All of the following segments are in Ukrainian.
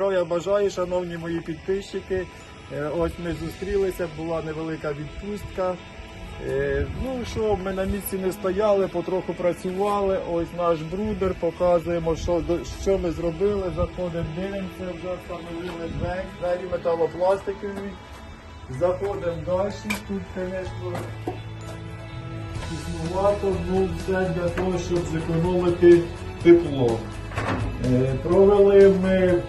здоров'я бажаю, шановні мої підписчики. Е, Ось ми зустрілися, була невелика відпустка. Е, Ну що, ми на місці не стояли, потроху працювали. Ось наш брудер, показуємо, що, що ми зробили. Заходимо, дивимося, вже встановили двері, металопластикові. Заходимо далі. Тут, звісно, тіснувато, ну все для того, щоб зекономити тепло. Е, Провели ми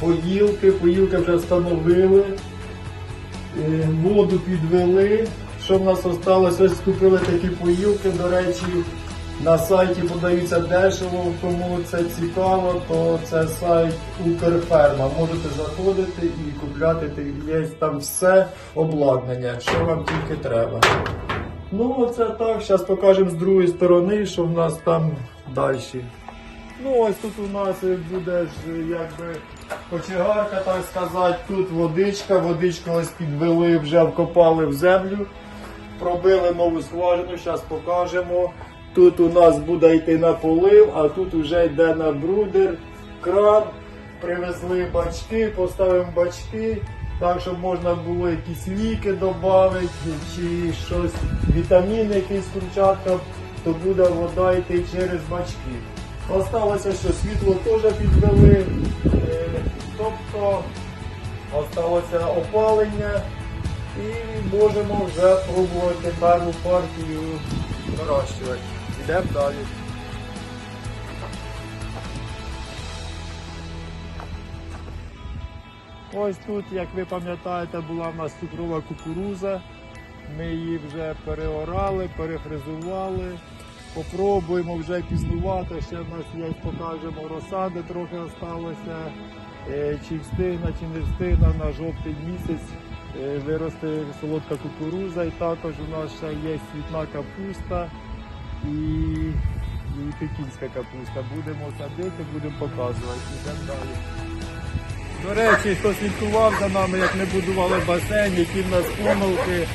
поїлки, поїлки вже встановили, Е, воду підвели. Що в нас залишилося? Ось купили такі поїлки, до речі, на сайті подаються дешево, кому це цікаво, то це сайт Укрферма. Можете заходити і купляти, є там все обладнання, що вам тільки треба. Ну, це так, зараз покажемо з другої сторони, що в нас там далі. Ну, ось тут у нас буде ж якби кочегарка, так сказати. Тут водичка, водичку ось підвели, вже вкопали в землю, пробили нову скважину, зараз покажемо. Тут у нас буде йти на полив, а тут вже йде на брудер, кран. Привезли бачки, поставимо бачки, так щоб можна було якісь ліки додати, чи щось, вітаміни, якісь курчатка, то буде вода йти через бачки. Осталося, що світло теж підвели, е, тобто осталося опалення і можемо вже пробувати першу партію вирощувати. Йдемо далі. Ось тут, як ви пам'ятаєте, була в нас цукрова кукуруза. Ми її вже переорали, перефрезували. Попробуємо вже пізнувати. Ще в нас є, покажемо розсади, трохи залишилося. Е, Чи встигне, чи не встигне на жовтий місяць е, вирости солодка кукуруза. І також у нас ще є світна капуста і, і пекінська капуста. Будемо садити, будемо показувати. Йдемо далі. До речі, хто слідкував за нами, як ми будували басейн, які в нас помилки.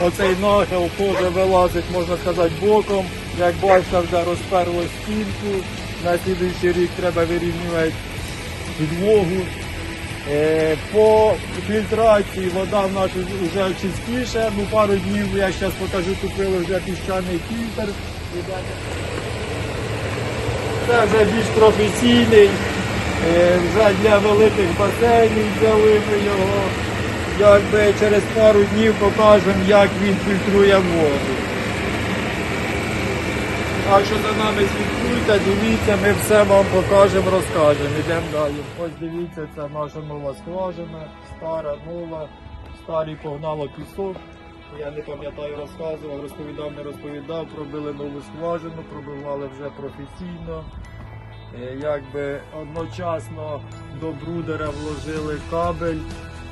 Оцей нахил теж вилазить, можна сказати, боком. Як бачите, вже розперло стінку. На слідуючий рік треба вирівнювати підлогу. Е, По фільтрації вода в нас вже чистіша. Ну, пару днів я зараз покажу, купили вже піщаний фільтр. Це вже більш професійний. Е, Вже для великих басейнів взяли ми його. Якби через пару днів покажемо, як він фільтрує воду. Так що за нами слідкуйте, дивіться, ми все вам покажемо, розкажемо. Йдемо далі. Ось дивіться, це наша нова скважина, стара, нова, старий погнало пісок. Я не пам'ятаю, розказував, розповідав, не розповідав, пробили нову скважину, пробивали вже професійно. Е, Якби одночасно до брудера вложили кабель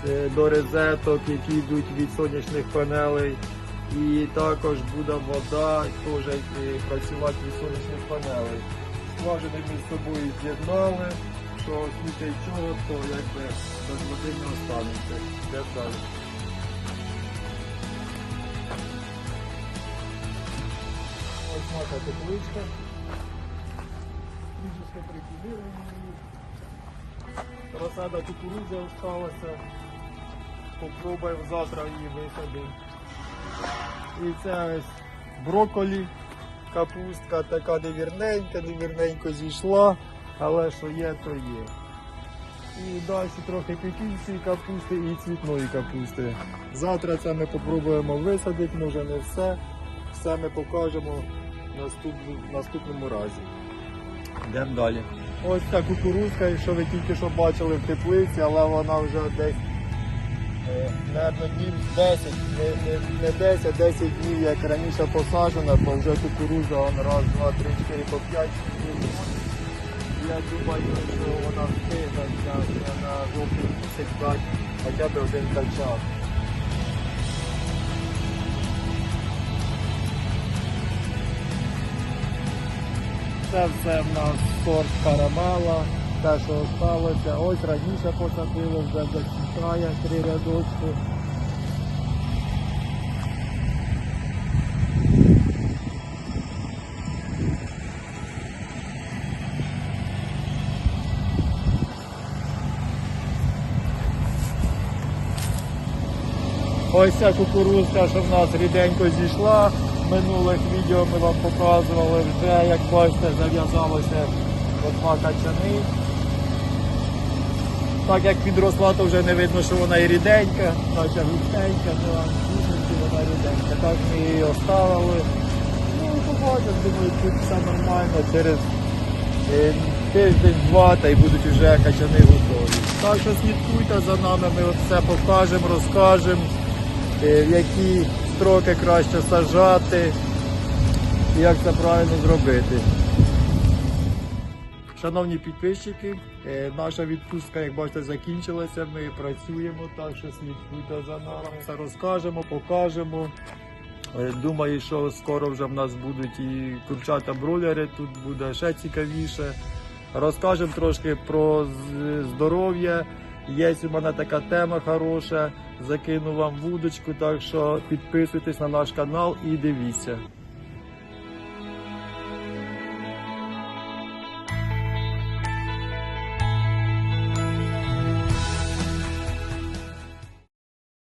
е, до розеток, які йдуть від сонячних панелей. І також буде вода теж е, працювати від сонячних панелей. Скважини між собою з'єднали, що в чого, то якби без води не останеться. Де далі. Ось наша тепличка. Трішечки прикидили її. Розсада кукурудзи осталася. Попробуємо завтра її висадити. І це ось брокколі, капустка така невірненька, невірненько зійшла, але що є, то є. І далі трохи пекінської капусти і цвітної капусти. Завтра це ми попробуємо висадити, може не все. Все ми покажемо в наступному, наступному разі. Йдемо далі. Ось ця кукурузка, що ви тільки що бачили в теплиці, але вона вже десь Наверно, днів 10, не, не, не 10, 10 днів, як раніше посаджена, то вже кукуруза он раз, два, три, чотири, по п'ять. Я думаю, що вона встигне на, жовтий місяць дати хоча б один качан. Це все в нас сорт карамела, те, що сталося. Ось раніше посадили, вже зачитає три рядочки. Ось ця кукурузка, що в нас ріденько зійшла. Минулих відео ми вам показували вже, як бачите, зав'язалося по два качани. Так як підросла, то вже не видно, що вона і ріденька, наче густенька, ну, а вона ріденька. Так ми її оставили. Ну, побачимо, думаю, тут все нормально. Через е, тиждень-два та й будуть вже качани готові. Так що слідкуйте за нами, ми все покажемо, розкажемо, е, в які строки краще сажати, як це правильно зробити. Шановні підписчики, е, наша відпустка, як бачите, закінчилася. Ми працюємо, так що слідкуйте за нами. Все розкажемо, покажемо. Е, Думаю, що скоро вже в нас будуть і курчата бройлери, тут буде ще цікавіше. Розкажемо трошки про здоров'я. Є у мене така тема хороша. Закину вам вудочку, так що підписуйтесь на наш канал і дивіться.